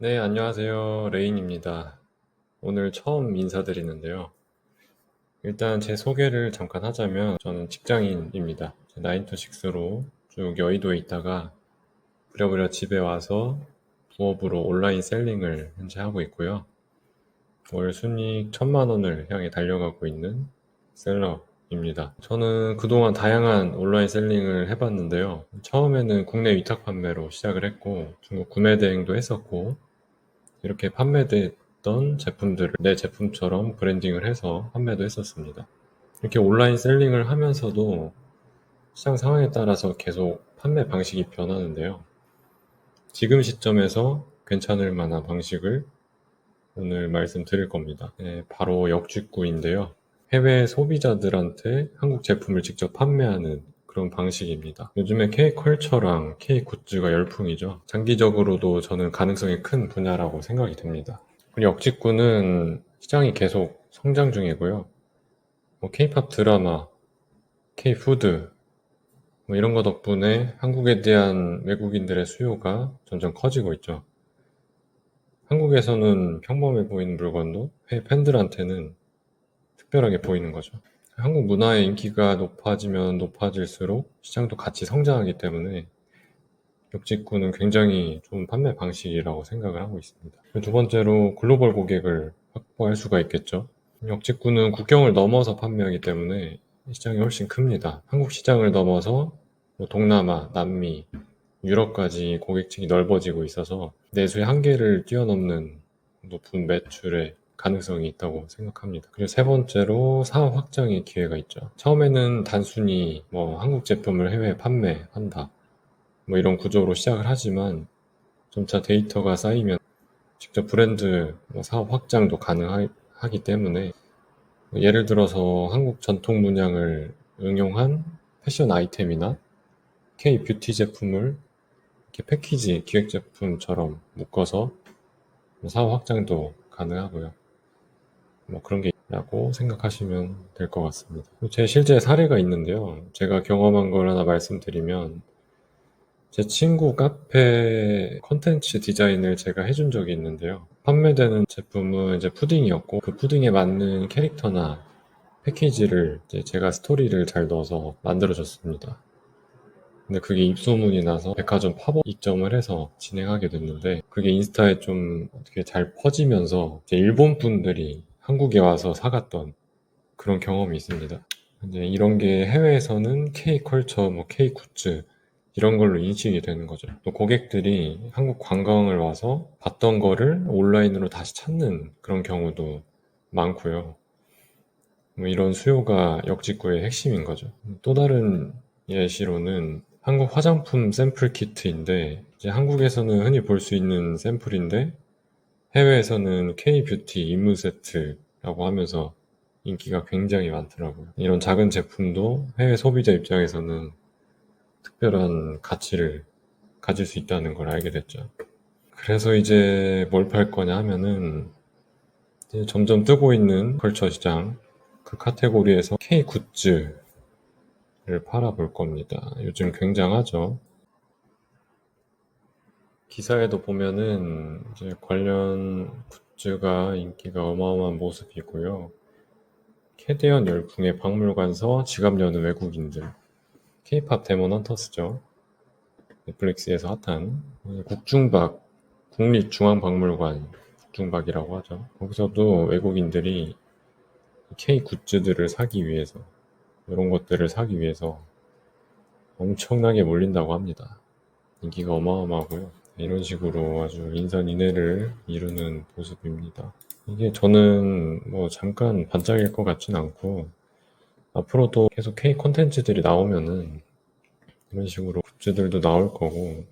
네, 안녕하세요. 레인입니다. 오늘 처음 인사드리는데요. 일단 제 소개를 잠깐 하자면 저는 직장인입니다. 9to6로 쭉 여의도에 있다가 부랴부랴 집에 와서 부업으로 온라인 셀링을 현재 하고 있고요. 월 순이익 천만 원을 향해 달려가고 있는 셀러입니다. 저는 그동안 다양한 온라인 셀링을 해봤는데요. 처음에는 국내 위탁 판매로 시작을 했고 중국 구매 대행도 했었고 이렇게 판매됐던 제품들을 내 제품처럼 브랜딩을 해서 판매도 했었습니다. 이렇게 온라인 셀링을 하면서도 시장 상황에 따라서 계속 판매 방식이 변하는데요. 지금 시점에서 괜찮을 만한 방식을 오늘 말씀드릴 겁니다. 네, 바로 역직구인데요. 해외 소비자들한테 한국 제품을 직접 판매하는 그런 방식입니다. 요즘에 K컬처랑 K굿즈가 열풍이죠. 장기적으로도 저는 가능성이 큰 분야라고 생각이 됩니다. 그리고 역직구는 시장이 계속 성장 중이고요. 뭐 K팝 드라마, K푸드, 뭐 이런 거 덕분에 한국에 대한 외국인들의 수요가 점점 커지고 있죠. 한국에서는 평범해 보이는 물건도 해외 팬들한테는 특별하게 보이는 거죠. 한국 문화의 인기가 높아지면 높아질수록 시장도 같이 성장하기 때문에 역직구는 굉장히 좋은 판매 방식이라고 생각을 하고 있습니다. 두 번째로 글로벌 고객을 확보할 수가 있겠죠. 역직구는 국경을 넘어서 판매하기 때문에 시장이 훨씬 큽니다. 한국 시장을 넘어서 뭐 동남아, 남미, 유럽까지 고객층이 넓어지고 있어서 내수의 한계를 뛰어넘는 높은 매출의 가능성이 있다고 생각합니다. 그리고 세 번째로 사업 확장의 기회가 있죠. 처음에는 단순히 뭐 한국 제품을 해외에 판매한다. 뭐 이런 구조로 시작을 하지만 점차 데이터가 쌓이면 직접 브랜드 뭐 사업 확장도 가능하기 때문에 뭐 예를 들어서 한국 전통 문양을 응용한 패션 아이템이나 K 뷰티 제품을 이렇게 패키지 기획 제품처럼 묶어서 뭐 사업 확장도 가능하고요. 뭐 그런 게 있다고 생각하시면 될 것 같습니다. 제 실제 사례가 있는데요. 제가 경험한 걸 하나 말씀드리면 제 친구 카페 콘텐츠 디자인을 제가 해준 적이 있는데요. 판매되는 제품은 이제 푸딩이었고 그 푸딩에 맞는 캐릭터나 패키지를 제가 스토리를 잘 넣어서 만들어줬습니다. 근데 그게 입소문이 나서 백화점 팝업 입점을 해서 진행하게 됐는데 그게 인스타에 좀 어떻게 잘 퍼지면서 일본 분들이 한국에 와서 사갔던 그런 경험이 있습니다. 이제 이런 게 해외에서는 K컬처, 뭐 K굿즈 이런 걸로 인식이 되는 거죠. 또 고객들이 한국 관광을 와서 봤던 거를 온라인으로 다시 찾는 그런 경우도 많고요. 뭐 이런 수요가 역직구의 핵심인 거죠. 또 다른 예시로는 한국 화장품 샘플 키트인데 이제 한국에서는 흔히 볼 수 있는 샘플인데 해외에서는 K-뷰티 임무 세트라고 하면서 인기가 굉장히 많더라고요. 이런 작은 제품도 해외 소비자 입장에서는 특별한 가치를 가질 수 있다는 걸 알게 됐죠. 그래서 이제 뭘 팔 거냐 하면은 점점 뜨고 있는 컬처 시장 그 카테고리에서 K 굿즈를 팔아 볼 겁니다. 요즘 굉장하죠. 기사에도 보면은 이제 관련 굿즈가 인기가 어마어마한 모습이고요. 캐대언 열풍의 박물관서 지갑 여는 외국인들 케이팝 데몬 헌터스죠. 넷플릭스에서 핫한 국중박 국립중앙박물관 국중박이라고 하죠. 거기서도 외국인들이 K 굿즈들을 사기 위해서 이런 것들을 사기 위해서 엄청나게 몰린다고 합니다. 인기가 어마어마하고요. 이런 식으로 아주 인산인해를 이루는 모습입니다. 이게 저는 뭐 잠깐 반짝일 것 같진 않고 앞으로도 계속 K 콘텐츠들이 나오면은 이런 식으로 굿즈들도 나올 거고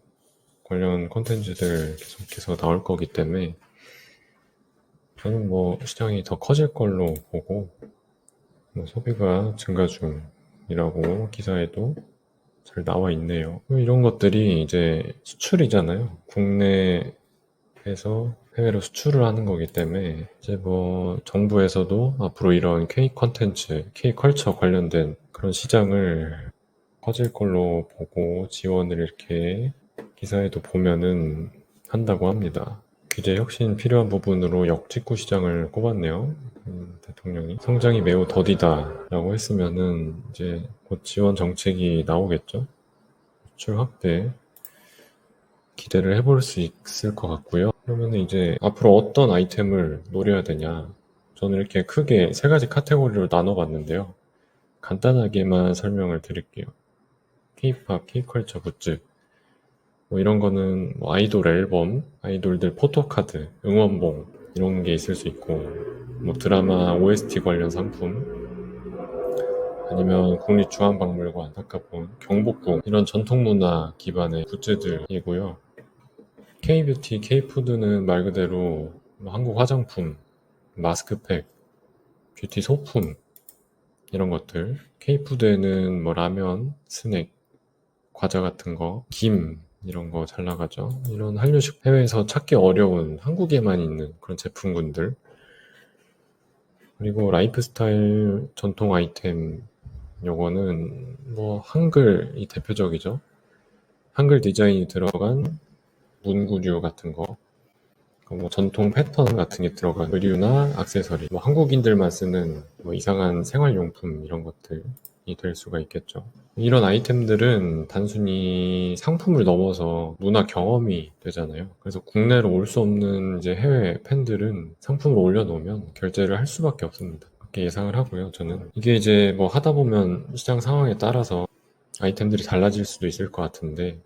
관련 콘텐츠들 계속해서 나올 거기 때문에 저는 뭐 시장이 더 커질 걸로 보고 뭐 소비가 증가 중이라고 기사에도 잘 나와 있네요. 이런 것들이 이제 수출이잖아요. 국내에서 해외로 수출을 하는 거기 때문에 이제 뭐 정부에서도 앞으로 이런 K 컨텐츠, K 컬처 관련된 그런 시장을 커질 걸로 보고 지원을 이렇게 기사에도 보면은 한다고 합니다. 규제 혁신 필요한 부분으로 역직구 시장을 꼽았네요. 음, 대통령이 성장이 매우 더디다라고 했으면은 이제 곧 지원 정책이 나오겠죠. 수출 확대 기대를 해볼 수 있을 것 같고요. 그러면 이제 앞으로 어떤 아이템을 노려야 되냐? 저는 이렇게 크게 세 가지 카테고리로 나눠봤는데요. 간단하게만 설명을 드릴게요. K-팝, K-컬처 굿즈, 뭐 이런 거는 뭐 아이돌 앨범, 아이돌들 포토카드, 응원봉 이런 게 있을 수 있고 뭐 드라마 OST 관련 상품 아니면 국립중앙박물관 아까 본 경복궁 이런 전통문화 기반의 굿즈들이고요. K뷰티, K푸드는 말 그대로 뭐 한국 화장품, 마스크팩, 뷰티 소품 이런 것들 K푸드에는 뭐 라면, 스낵, 과자 같은 거, 김 이런 거 잘 나가죠. 이런 한류식 해외에서 찾기 어려운 한국에만 있는 그런 제품군들. 그리고 라이프스타일 전통 아이템 요거는 뭐 한글이 대표적이죠. 한글 디자인이 들어간 문구류 같은 거. 뭐 전통 패턴 같은 게 들어간 의류나 액세서리, 뭐 한국인들만 쓰는 뭐 이상한 생활용품 이런 것들이 될 수가 있겠죠. 이런 아이템들은 단순히 상품을 넘어서 문화 경험이 되잖아요. 그래서 국내로 올 수 없는 이제 해외 팬들은 상품을 올려놓으면 결제를 할 수밖에 없습니다. 그렇게 예상을 하고요. 저는 이게 이제 뭐 하다 보면 시장 상황에 따라서 아이템들이 달라질 수도 있을 것 같은데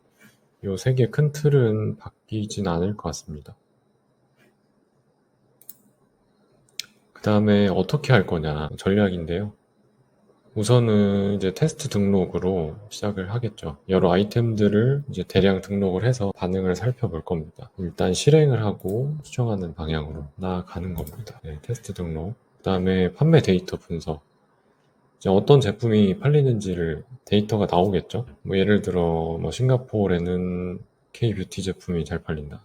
요세개 큰 틀은 바뀌진 않을 것 같습니다. 그 다음에 어떻게 할 거냐 전략인데요. 우선은 이제 테스트 등록으로 시작을 하겠죠. 여러 아이템들을 이제 대량 등록을 해서 반응을 살펴볼 겁니다. 일단 실행을 하고 수정하는 방향으로 나아가는 겁니다. 네, 테스트 등록. 그 다음에 판매 데이터 분석. 어떤 제품이 팔리는지를 데이터가 나오겠죠. 뭐 예를 들어 뭐 싱가포르에는 K 뷰티 제품이 잘 팔린다.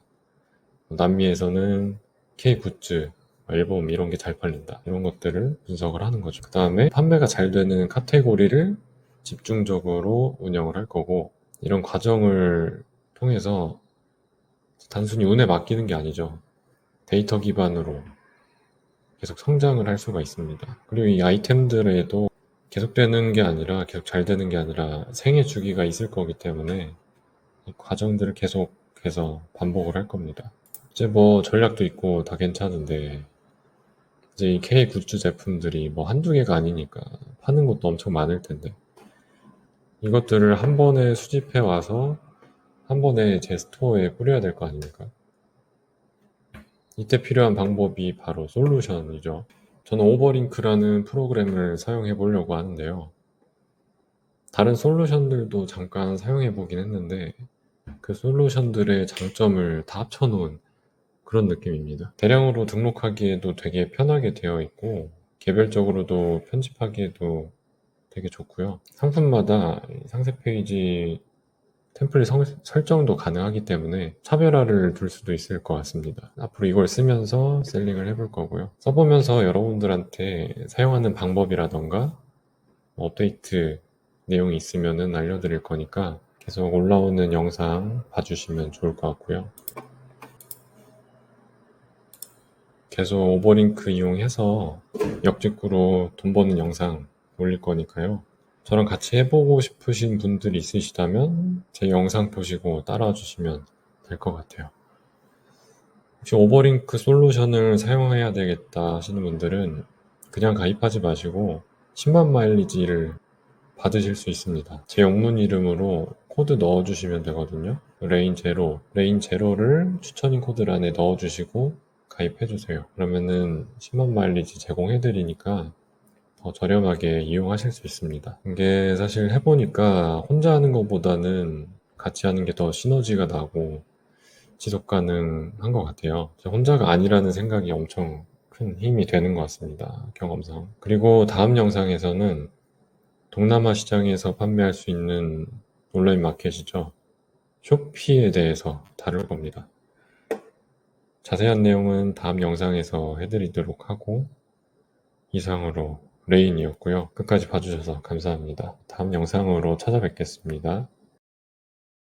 뭐 남미에서는 K 굿즈, 앨범 이런 게 잘 팔린다. 이런 것들을 분석을 하는 거죠. 그 다음에 판매가 잘 되는 카테고리를 집중적으로 운영을 할 거고 이런 과정을 통해서 단순히 운에 맡기는 게 아니죠. 데이터 기반으로 계속 성장을 할 수가 있습니다. 그리고 이 아이템들에도 계속되는 게 아니라 계속 잘 되는 게 아니라 생애 주기가 있을 거기 때문에 이 과정들을 계속해서 반복을 할 겁니다. 이제 뭐 전략도 있고 다 괜찮은데 이제 이 K 굿즈 제품들이 뭐 한두 개가 아니니까 파는 것도 엄청 많을 텐데 이것들을 한 번에 수집해 와서 한 번에 제 스토어에 뿌려야 될 거 아닙니까? 이때 필요한 방법이 바로 솔루션이죠. 저는 오버링크라는 프로그램을 사용해 보려고 하는데요. 다른 솔루션들도 잠깐 사용해 보긴 했는데 그 솔루션들의 장점을 다 합쳐 놓은 그런 느낌입니다. 대량으로 등록하기에도 되게 편하게 되어 있고 개별적으로도 편집하기에도 되게 좋고요. 상품마다 상세 페이지 템플릿 성- 설정도 가능하기 때문에 차별화를 둘 수도 있을 것 같습니다. 앞으로 이걸 쓰면서 셀링을 해볼 거고요. 써보면서 여러분들한테 사용하는 방법이라던가 뭐 업데이트 내용이 있으면은 알려드릴 거니까 계속 올라오는 영상 봐주시면 좋을 것 같고요. 계속 오버링크 이용해서 역직구로 돈 버는 영상 올릴 거니까요. 저랑 같이 해보고 싶으신 분들이 있으시다면 제 영상 보시고 따라와 주시면 될 것 같아요. 혹시 오버링크 솔루션을 사용해야 되겠다 하시는 분들은 그냥 가입하지 마시고 10만 마일리지를 받으실 수 있습니다. 제 영문 이름으로 코드 넣어주시면 되거든요. 레인 제로, 레인 제로를 추천인 코드란에 넣어주시고 가입해주세요. 그러면은 10만 마일리지 제공해드리니까 더 저렴하게 이용하실 수 있습니다. 이게 사실 해보니까 혼자 하는 것보다는 같이 하는 게 더 시너지가 나고 지속 가능한 것 같아요. 저 혼자가 아니라는 생각이 엄청 큰 힘이 되는 것 같습니다. 경험상. 그리고 다음 영상에서는 동남아 시장에서 판매할 수 있는 온라인 마켓이죠. 쇼피에 대해서 다룰 겁니다. 자세한 내용은 다음 영상에서 해드리도록 하고 이상으로 레인이었고요. 끝까지 봐주셔서 감사합니다. 다음 영상으로 찾아뵙겠습니다.